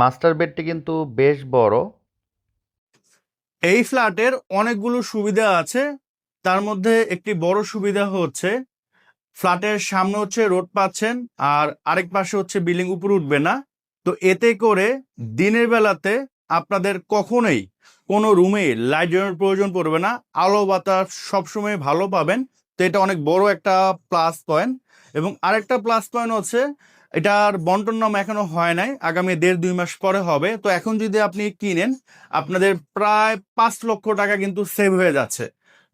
Master বেডটি কিন্তু বেশ বড়। এই ফ্ল্যাটের অনেকগুলো সুবিধা আছে। তার মধ্যে একটি বড় সুবিধা হচ্ছে, ফ্ল্যাটের সামনে হচ্ছে রোড পাচ্ছেন আর আরেক পাশে হচ্ছে বিল্ডিং উপরে উঠবে না। তো এতে করে দিনের বেলাতে আপনাদের কখনোই কোনো রুমে লাইট জ্বালানোর প্রয়োজন পড়বে না। আলো বাতাস সবসময় ভালো পাবেন। তো এটা অনেক বড় একটা প্লাস পয়েন্ট। এবং আরেকটা প্লাস পয়েন্ট হচ্ছে এটার বন্টন নাম এখনও হয় নাই, আগামী দেড় দুই মাস পরে হবে। তো এখন যদি আপনি কিনেন, আপনাদের প্রায় পাঁচ লক্ষ টাকা কিন্তু সেভ হয়ে যাচ্ছে।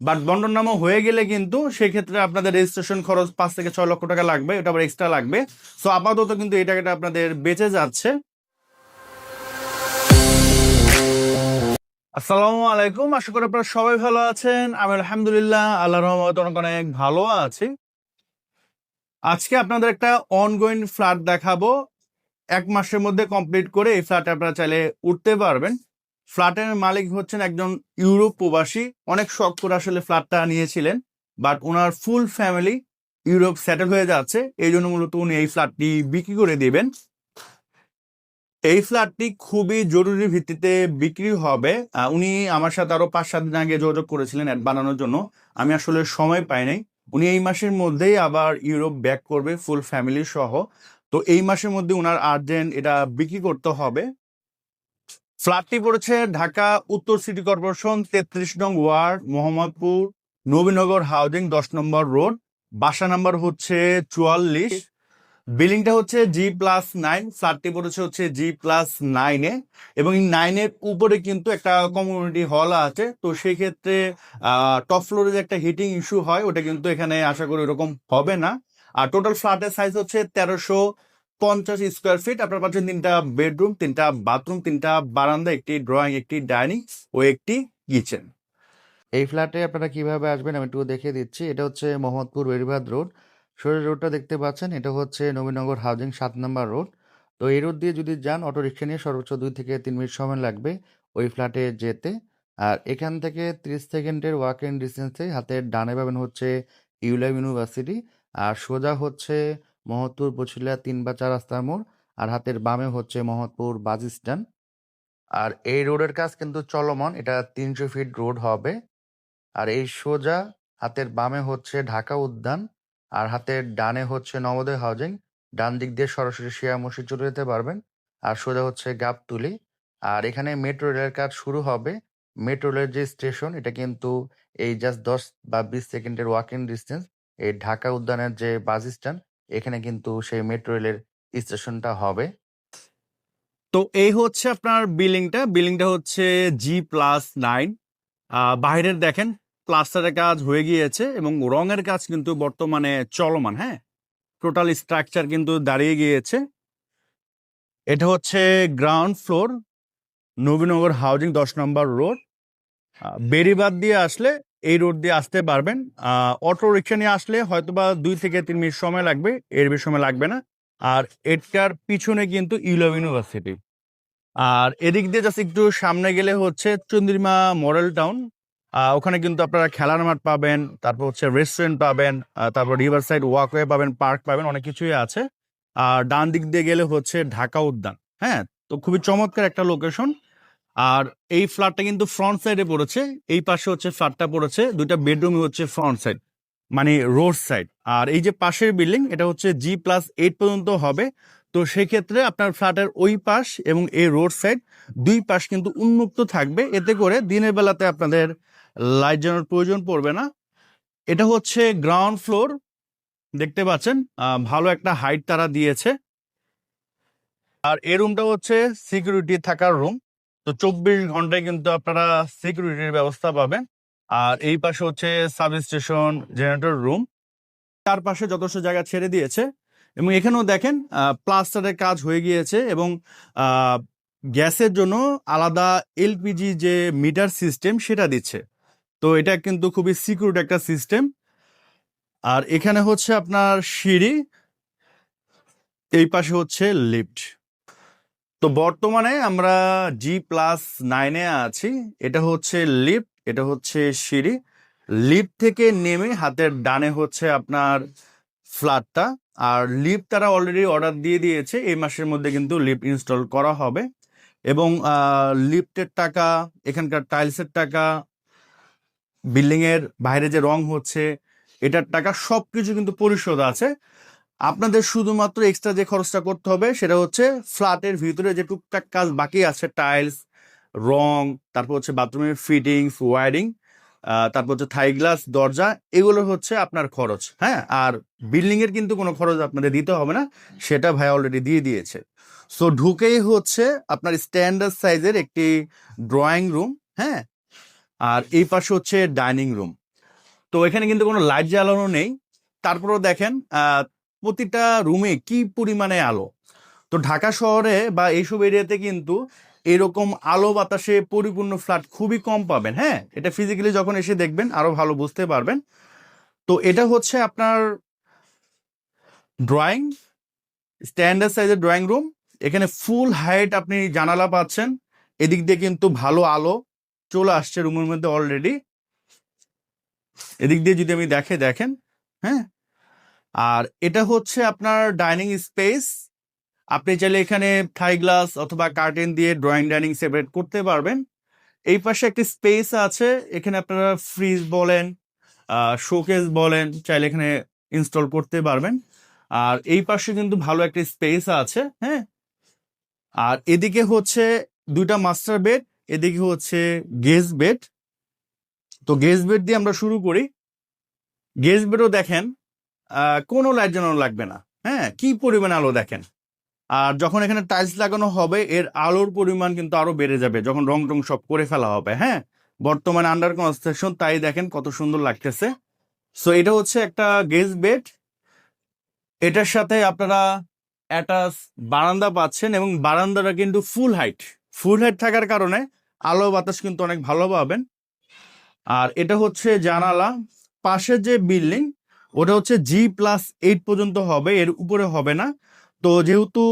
বাট বন্টন নামও হয়ে গেলে কিন্তু সেক্ষেত্রে আপনাদের রেজিস্ট্রেশন খরচ পাঁচ থেকে ছয় লক্ষ টাকা লাগবে, এটা আবার এক্সট্রা লাগবে। সো আপাতত কিন্তু এই টাকাটা আপনাদের বেঁচে যাচ্ছে। আসসালামু আলাইকুম, আশা করি আপনারা সবাই ভালো আছেন। আমি আলহামদুলিল্লাহ আল্লাহ রহমত অনেক অনেক ভালো আছি। আজকে আপনাদের একটা অনগোয়িং ফ্ল্যাট দেখাবো। এক মাসের মধ্যে কমপ্লিট করে এই ফ্ল্যাটে আপনারা চাইলে উঠতে পারবেন। ফ্ল্যাটের মালিক হচ্ছেন একজন ইউরোপ প্রবাসী। অনেক শখ করে আসলে ফ্ল্যাটটা নিয়েছিলেন বাট ওনার ফুল ফ্যামিলি ইউরোপ সেটেল হয়ে যাচ্ছে। এই জন্য মূলত উনি এই ফ্ল্যাটটি বিক্রি করে দিবেন। এই ফ্ল্যাটটি খুবই জরুরি ভিত্তিতে বিক্রি হবে। উনি আমার সাথে আরও পাঁচ সাত দিন আগে যোগাযোগ করেছিলেন অ্যাড বানানোর জন্য। আমি আসলে সময় পাই নাই। উনি এই মাসের মধ্যেই আবার ইউরোপ ব্যাক করবে ফুল ফ্যামিলি সহ। তো এই মাসের মধ্যে উনার আর্জেন্ট এটা বিক্রি করতে হবে। ফ্ল্যাটটি পড়েছে ঢাকা, উত্তর সিটি কর্পোরেশন, তেত্রিশ নং ওয়ার্ড, মোহাম্মদপুর, নবীনগর হাউজিং, দশ নম্বর রোড। বাসা নাম্বার হচ্ছে চুয়াল্লিশ। বিল্ডিংটা হচ্ছে জি প্লাস নাইন ফ্ল্যাটটি পড়েছে হচ্ছে জি প্লাস নাইনে এবং নাইনের উপরে কিন্তু একটা কমিউনিটি হল আছে। তো সেই ক্ষেত্রে টপ ফ্লোরে যে একটা হিটিং ইস্যু হয়, ওটা কিন্তু এখানে আশা করি এরকম হবে না। আর টোটাল ফ্ল্যাটের সাইজ হচ্ছে তেরোশো পঞ্চাশ স্কোয়ার ফিট আপনার পাচ্ছেন তিনটা বেডরুম তিনটা বাথরুম তিনটা বারান্দা, একটি ড্রয়িং একটি ডাইনিং ও একটি কিচেন এই ফ্ল্যাটে আপনারা কীভাবে আসবেন আমি একটু দেখিয়ে দিচ্ছি। এটা হচ্ছে মোহাম্মদপুর বেরিবাদ রোড শরীর রোডটা দেখতে পাচ্ছেন, এটা হচ্ছে নবীনগর হাউজিং সাত নম্বর রোড তো এই রোড দিয়ে যদি যান অটো রিক্সা নিয়ে সর্বোচ্চ দুই থেকে তিন মিনিট সময় লাগবে ওই ফ্ল্যাটে যেতে। আর এখান থেকে ত্রিশ সেকেন্ডের ওয়াক ইন ডিস্টেন্সে হাতের ডানে পাবেন হচ্ছে ইউলাম ইউনিভার্সিটি আর সোজা হচ্ছে মহৎপুর বছিলা তিন বা চার রাস্তার মোড় আর হাতের বামে হচ্ছে মহৎপুর বাস স্ট্যান্ড। আর এই রোডের কাজ কিন্তু চলমান, এটা তিনশো ফিট রোড হবে। আর এই সোজা হাতের বামে হচ্ছে ঢাকা উদ্যান। আর হাতের ডানে হচ্ছে নবোদয় হাউজিং ডান দিক দিয়ে সরাসরি শিয়া মসজিদ চলে যেতে পারবেন। আর সোজা হচ্ছে গাবতুলি। আর এখানে মেট্রো রেলের কাজ শুরু হবে। মেট্রো রেলের যে স্টেশন এটা কিন্তু এই জাস্ট দশ বা বিশ সেকেন্ডের ওয়াকিং ডিস্টেন্স এই ঢাকা উদ্যানের যে বাস স্ট্যান্ড এখানে কিন্তু সেই মেট্রো রেলের স্টেশনটা হবে। তো এই হচ্ছে আপনার বিল্ডিংটা বিল্ডিংটা হচ্ছে জি প্লাস নাইন বাইরের দেখেন প্লাস্টারের কাজ হয়ে গিয়েছে এবং রঙের কাজ কিন্তু বর্তমানে চলমান হ্যাঁ? টোটাল স্ট্রাকচার কিন্তু দাঁড়িয়ে গিয়েছে। এটা হচ্ছে গ্রাউন্ড ফ্লোর নবীনগর হাউজিং দশ নম্বর রোড বেরিবাদ দিয়ে আসলে এই রোড দিয়ে আসতে পারবেন। অটো রিক্সা নিয়ে আসলে হয়তোবা দুই থেকে তিন মিনিট সময় লাগবে, এর বেশি সময় লাগবে না। আর এটার পিছনে কিন্তু ইউলভ ইউনিভার্সিটি আর এদিক দিয়ে জাস্ট একটু সামনে গেলে হচ্ছে চন্দ্রিমা মডেল টাউন ওখানে কিন্তু আপনারা খেলার মাঠ পাবেন, তারপর হচ্ছে রেস্টুরেন্ট পাবেন তারপর রিভার সাইড ওয়াকওয়ে পাবেন পার্ক পাবেন, অনেক কিছুই আছে। আর ডান দিক দিয়ে গেলে হচ্ছে ঢাকা উদ্যান হ্যাঁ? তো খুবই চমৎকার একটা লোকেশন আর এই ফ্ল্যাটটা কিন্তু ফ্রন্ট সাইডে পড়েছে, এই পাশে হচ্ছে ফ্ল্যাটটা পড়েছে, দুইটা বেডরুমই হচ্ছে ফ্রন্ট সাইড মানে রোড সাইড আর এই যে পাশের বিল্ডিং এটা হচ্ছে জি প্লাস এইট পর্যন্ত হবে, তো সেক্ষেত্রে আপনার ফ্ল্যাটের ওই পাশ এবং এই রোড সাইড দুই পাশ কিন্তু উন্মুক্ত থাকবে। এতে করে দিনের বেলাতে আপনাদের লাইট জ্বালানোর প্রয়োজন পড়বে না। এটা হচ্ছে গ্রাউন্ড ফ্লোর। দেখতে পাচ্ছেন? ভালো একটা হাইট তারা দিয়েছে। আর এই রুমটা হচ্ছে সিকিউরিটি থাকার রুম। তো চব্বিশ ঘন্টায় কিন্তু আপনারা সিকিউরিটির ব্যবস্থা পাবেন। আর এই পাশে হচ্ছে সাব স্টেশন জেনারেটর রুম। চারপাশে যথেষ্ট জায়গা ছেড়ে দিয়েছে। এবং এখানেও দেখেন প্লাস্টারের কাজ হয়ে গিয়েছে এবং গ্যাসের জন্য আলাদা এলপিজি যে মিটার সিস্টেম সেটা দিচ্ছে। তো এটা কিন্তু খুবই সিকিউর একটা সিস্টেম আর এখানে হচ্ছে আপনার সিঁড়ি, এই পাশে হচ্ছে লিফট তো বর্তমানে আমরা জি প্লাস নাইনে আছি, এটা হচ্ছে লিফট এটা হচ্ছে সিঁড়ি। লিফট থেকে নেমে হাতের ডানে হচ্ছে আপনার ফ্ল্যাটটা আর লিফট তারা অলরেডি অর্ডার দিয়ে দিয়েছে, এই মাসের মধ্যে কিন্তু লিফট ইনস্টল করা হবে। এবং লিফটের টাকা, এখানকার টাইলসের টাকা বিল্ডিং এর বাইরে যে রং হচ্ছে, এটার টাকা সবকিছু কিন্তু পরিশোধ আছে। আপনাদের শুধুমাত্র এক্সট্রা যে খরচটা করতে হবে, সেটা হচ্ছে ফ্ল্যাটের ভিতরে যে টুকটাক কাজ বাকি আছে টাইলস রং, তারপর হচ্ছে বাথরুমের ফিটিংস ওয়ারিং তারপর হচ্ছে থাই গ্লাস দরজা, এগুলো হচ্ছে আপনার খরচ হ্যাঁ? আর বিল্ডিং এর কিন্তু কোনো খরচ আপনাদের দিতে হবে না, সেটা ভাই অলরেডি দিয়ে দিয়েছে। সো ঢুকেই হচ্ছে আপনার স্ট্যান্ডার্ড সাইজের একটি ড্রয়িং রুম হ্যাঁ? আর এই পাশে হচ্ছে ডাইনিং রুম। তো এখানে কিন্তু কোনো লাইট জ্বালানো নেই। তারপরেও দেখেন প্রতিটা রুমে কি পরিমাণে আলো। তো ঢাকা শহরে বা এইসব এরিয়াতে কিন্তু এরকম আলো বাতাসে পরিপূর্ণ ফ্ল্যাট খুবই কম পাবেন। হ্যাঁ এটা ফিজিক্যালি যখন এসে দেখবেন আরও ভালো বুঝতে পারবেন। তো এটা হচ্ছে আপনার ড্রয়িং স্ট্যান্ডার্ড সাইজের ড্রয়িং রুম এখানে ফুল হাইট আপনি জানালা পাচ্ছেন। এদিক দিয়ে কিন্তু ভালো আলো। চলে আসছে রুমের মধ্যে অলরেডি এদিক দিয়ে যদি আমি দেখে, দেখেন হ্যাঁ? আর এটা হচ্ছে আপনার ডাইনিং স্পেস আপনি চাইলে এখানে থাই গ্লাস অথবা কার্টেন দিয়ে ড্রয়িং ডাইনিং সেপারেট করতে পারবেন। এই পাশে একটি স্পেস আছে, এখানে আপনারা ফ্রিজ বলেন শোকেস বলেন, চাইলে এখানে ইনস্টল করতে পারবেন। আর এই পাশে কিন্তু ভালো একটা স্পেস আছে হ্যাঁ? আর এদিকে হচ্ছে দুইটা মাস্টার বেড এদিকে হচ্ছে গেস্ট বেড তো গেস্ট বেড দিয়ে আমরা শুরু করি। গেস্ট বেডও দেখেন কোনো লাইট জ্বালানো লাগবে না হ্যাঁ? কি পরিমাণ আলো দেখেন? আর যখন এখানে টাইলস লাগানো হবে, এর আলোর পরিমাণ কিন্তু আরও বেড়ে যাবে, যখন রং টং সব করে ফেলা হবে হ্যাঁ? বর্তমানে আন্ডার কনস্ট্রাকশন তাই দেখেন কত সুন্দর লাগতেছে। সো এটা হচ্ছে একটা গেস্ট বেড এটার সাথে আপনারা অ্যাটাচ বারান্দা পাচ্ছেন এবং বারান্দাটা কিন্তু ফুল হাইট ফুল হাইট থাকার কারণে আলো বাতাস কিন্তু অনেক ভালো পাবেন। আর এটা হচ্ছে জানালা, পাশের যে বিল্ডিং ওটা হচ্ছে জি প্লাস এইট পর্যন্ত হবে, এর উপরে হবে না। তো যেহেতু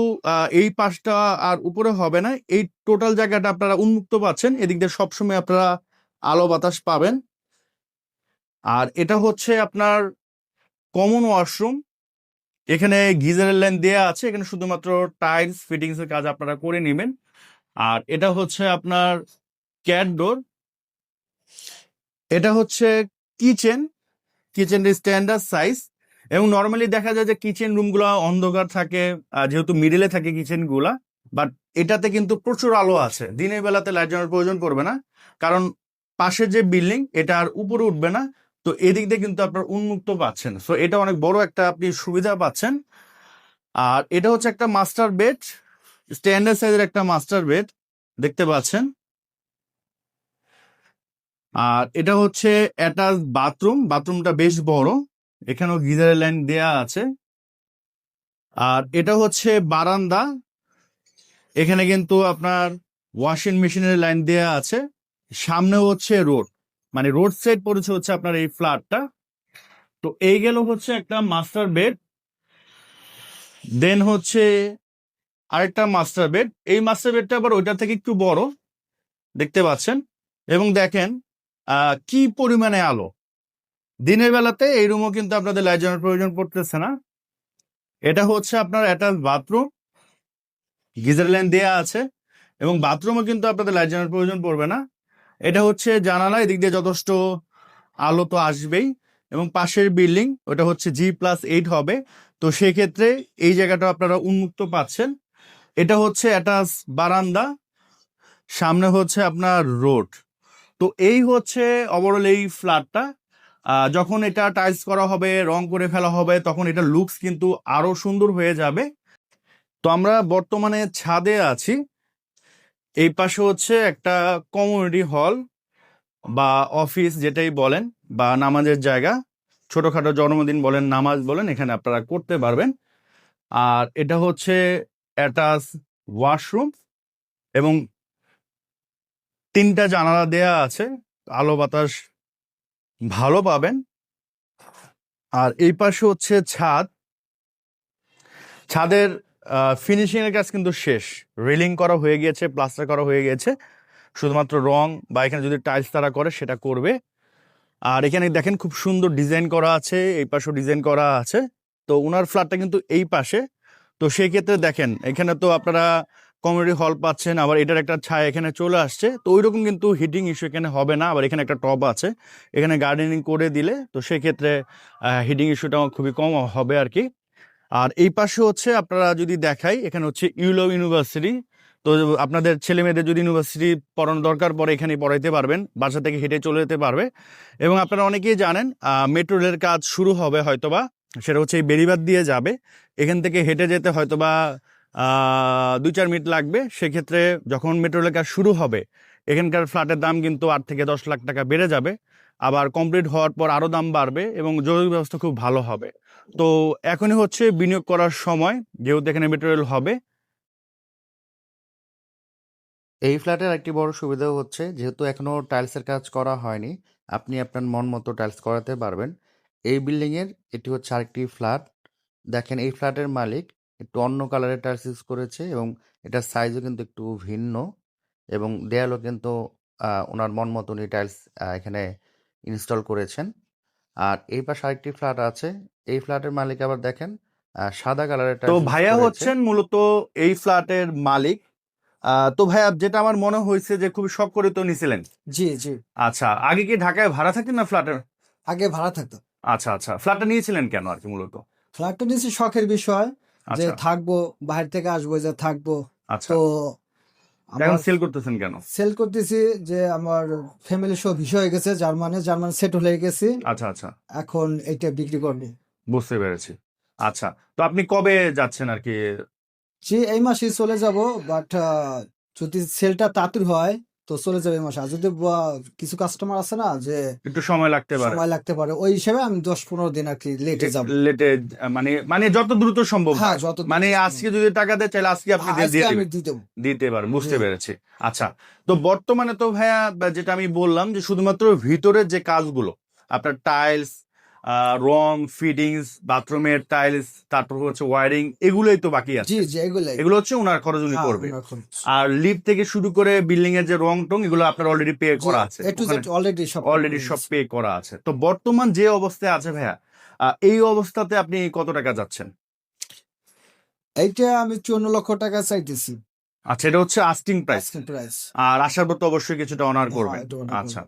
এই পাশটা আর উপরে হবে না, এই টোটাল জায়গাটা আপনারা উন্মুক্ত পাচ্ছেন, এদিক দিয়ে সবসময় আপনারা আলো বাতাস পাবেন। আর এটা হচ্ছে আপনার কমন ওয়াশরুম এখানে গিজারের লাইন দেওয়া আছে, এখানে শুধুমাত্র টাইলস ফিটিংসের কাজ আপনারা করে নেবেন। আর এটা হচ্ছে আপনার ক্যাট ডোর। এটা হচ্ছে কিচেন। কিচেনের স্ট্যান্ডার্ড সাইজ। এবং নর্মালি দেখা যায় যে কিচেন রুমগুলো অন্ধকার থাকে যেহেতু মিডিলে থাকে কিচেনগুলা বাট এটাতে কিন্তু প্রচুর আলো আছে। দিনের বেলাতে লাইট জ্বালানোর প্রয়োজন পড়বে না, কারণ পাশের যে বিল্ডিং, এটা আর উপরে উঠবে না। তো এদিক দিয়ে কিন্তু আপনার উন্মুক্ত পাচ্ছেন। সো এটা অনেক বড় একটা আপনি সুবিধা পাচ্ছেন। আর এটা হচ্ছে একটা মাস্টার বেড। স্ট্যান্ডার্ড সাইজের একটা মাস্টার বেড দেখতে পাচ্ছেন। আর এটা হচ্ছে অ্যাটাচ বাথরুম বাথরুমটা বেশ বড়। এখানেও গিজারের লাইন দেয়া আছে। আর এটা হচ্ছে বারান্দা। এখানে কিন্তু আপনার ওয়াশিং মেশিনের লাইন দেয়া আছে। সামনে হচ্ছে রোড মানে রোড সাইড পড়েছে হচ্ছে আপনার এই ফ্ল্যাটটা তো এই গেল হচ্ছে একটা মাস্টার বেড দেন হচ্ছে আরেকটা মাস্টার বেড এই মাস্টার বেডটা আবার ওইটার থেকে একটু বড়, দেখতে পাচ্ছেন? এবং দেখেন কি পরিমাণে আলো। দিনের বেলাতে এই রুমও কিন্তু আপনাদের লাইট জ্বালানোর প্রয়োজন পড়তেছে না। এটা হচ্ছে আপনার অ্যাটাচ বাথরুম গিজার লাইন দেয়া আছে, এবং বাথরুমও কিন্তু আপনাদের লাইট জ্বালানোর প্রয়োজন পড়বে না। এটা হচ্ছে জানালা এদিক দিয়ে যথেষ্ট আলো তো আসবেই, এবং পাশের বিল্ডিং ওটা হচ্ছে জি প্লাস এইট হবে। তো সেক্ষেত্রে এই জায়গাটা আপনারা উন্মুক্ত পাচ্ছেন। এটা হচ্ছে অ্যাটাচ বারান্দা, সামনে হচ্ছে আপনার রোড। তো এই হচ্ছে ওভারঅল এই ফ্ল্যাটটা যখন এটা টাইলস করা হবে, রং করে ফেলা হবে, তখন এটা লুকস কিন্তু আরও সুন্দর হয়ে যাবে। তো আমরা বর্তমানে ছাদে আছি। এই পাশে হচ্ছে একটা কমিউনিটি হল বা অফিস যেটাই বলেন বা নামাজের জায়গা। ছোটোখাটো জন্মদিন বলেন, নামাজ বলেন, এখানে আপনারা করতে পারবেন। আর এটা হচ্ছে অ্যাটাচ ওয়াশরুম এবং তিনটা জানালা দেয়া আছে, আলো বাতাস ভালো পাবেন। আর এই পাশে হচ্ছে ছাদ। ছাদের ফিনিশিংয়ের কাজ কিন্তু শেষ। রেলিং করা হয়ে গিয়েছে, প্লাস্টার করা হয়ে গেছে শুধুমাত্র রং বা এখানে যদি টাইলস তারা করে, সেটা করবে। আর এখানে দেখেন খুব সুন্দর ডিজাইন করা আছে, এই পাশেও ডিজাইন করা আছে। তো ওনার ফ্ল্যাটটা কিন্তু এই পাশে। তো সেই ক্ষেত্রে দেখেন, এখানে তো আপনারা কমিউনিটি হল পাচ্ছেন, আবার এটার একটা ছায়া এখানে চলে আসছে, তো ওইরকম কিন্তু হিটিং ইস্যু এখানে হবে না, আবার এখানে একটা টব আছে, এখানে গার্ডেনিং করে দিলে, তো সেক্ষেত্রে হিটিং ইস্যুটা খুবই কম হবে আর কি। আর এই পাশে হচ্ছে আপনারা যদি দেখাই, এখানে হচ্ছে ইউলো ইউনিভার্সিটি তো আপনাদের ছেলে মেয়েদের যদি ইউনিভার্সিটি পড়ানো দরকার পড়ে এখানে পড়াইতে পারবেন, বাসা থেকে হেঁটে চলে যেতে পারবে। এবং আপনারা অনেকেই জানেন মেট্রো রেলের কাজ শুরু হবে হয়তোবা সেটা হচ্ছে এই বেরিবাদ দিয়ে যাবে। এখান থেকে হেঁটে যেতে হয়তো বা দুই চার মিনিট লাগবে। সেক্ষেত্রে যখন মেট্রো রেলের কাজ শুরু হবে, এখানকার ফ্ল্যাটের দাম কিন্তু আট থেকে দশ লাখ টাকা বেড়ে যাবে। আবার কমপ্লিট হওয়ার পর আরও দাম বাড়বে এবং যোগাযোগ ব্যবস্থা খুব ভালো হবে। তো এখনই হচ্ছে বিনিয়োগ করার সময়, যেহেতু এখানে মেট্রো রেল হবে। এই ফ্ল্যাটের একটি বড় সুবিধা হচ্ছে, যেহেতু এখনও টাইলসের কাজ করা হয়নি, আপনি আপনার মন মতো টাইলস করাতে পারবেন। এই বিল্ডিং এর এটি হচ্ছে আরেকটি ফ্ল্যাট। দেখেন এই ফ্ল্যাটের মালিক একটু অন্য কালারের টাইলস ইউজ করেছে এবং এটার সাইজও কিন্তু একটু ভিন্ন এবং দেয়ালও কিন্তু আহ, ওনার মন মতনই টাইলস এখানে ইনস্টল করেছেন। আর এই পাশে আরেকটি ফ্ল্যাট আছে। এই ফ্ল্যাটের মালিক আবার দেখেন আহ, সাদা কালারের তো ভাইয়া হচ্ছেন মূলত এই ফ্ল্যাটের মালিক। আহ, তো ভাইয়া যেটা আমার মনে হয়েছে যে খুব শখ করে তো নিছিলেন। জি জি। আচ্ছা আগে কি ঢাকায় ভাড়া থাকতেন না ফ্ল্যাটের? আগে ভাড়া থাকতো। আচ্ছা আচ্ছা। ফ্ল্যাটটা নিয়েছিলেন কেন আর কি মূলত? ফ্ল্যাটটা নিয়েছি শখের বিষয় যে আচ্ছা। থাকব বাইরে থেকে আসব যে থাকব। আচ্ছা। তো এখন সেল করতেছেন কেন? সেল করতেছি যে আমার ফ্যামিলি সব বিষয় হয়ে গেছে জার্মানে জার্মান সেটেল হয়ে গেছি। আচ্ছা আচ্ছা। এখন এটা বিক্রি করব। বুঝতে পেরেছি। আচ্ছা তো আপনি কবে যাচ্ছেন আর কি? জি এই মাসেই চলে যাব বাট যদি সেলটা তাড়াতাড়ি হয় তো চলে যাবে মাসে। আর যদি কিছু কাস্টমার আছে না যে একটু সময় লাগতে পারে। সময় লাগতে পারে ওই হিসেবে আমি দশ পনেরো দিন আর কি লেটে যাব। লেটে মানে মানে যত দ্রুত সম্ভব। হ্যাঁ যত মানে আজকে যদি টাকা দেয় চাইলে আজকে আপনি দিয়ে দেবো। দিতে পারেন বুঝতে পেরেছি। আচ্ছা তো বর্তমানে তো ভাইয়া যেটা আমি বললাম যে শুধুমাত্র ভিতরের যে কাজগুলো আপনার টাইলস রং ফিটিংস বাথরুমের টাইলস তারপর হচ্ছে ওয়ারিং এগুলোই তো বাকি আছে। জি জি এগুলাই। এগুলো হচ্ছে ওনার খরচ উনি হ্যাঁ, করবে। আর লিফট থেকে শুরু করে বিল্ডিং এর যে রং টং এগুলো আপনার অলরেডি পে করা আছে। অলরেডি সব অলরেডি সব পে করা আছে। তো বর্তমান যে অবস্থায় আছে ভাইয়া এই অবস্থাতে আপনি কত টাকা যাচ্ছেন? এইটা আমি চুয়ান্ন লক্ষ টাকা চাইতেছি। আচ্ছা এটা হচ্ছে আস্টিং প্রাইস আর আসার পর তো অবশ্যই কিছুটা অনার করবেন। হ্যাঁ, honor আচ্ছা।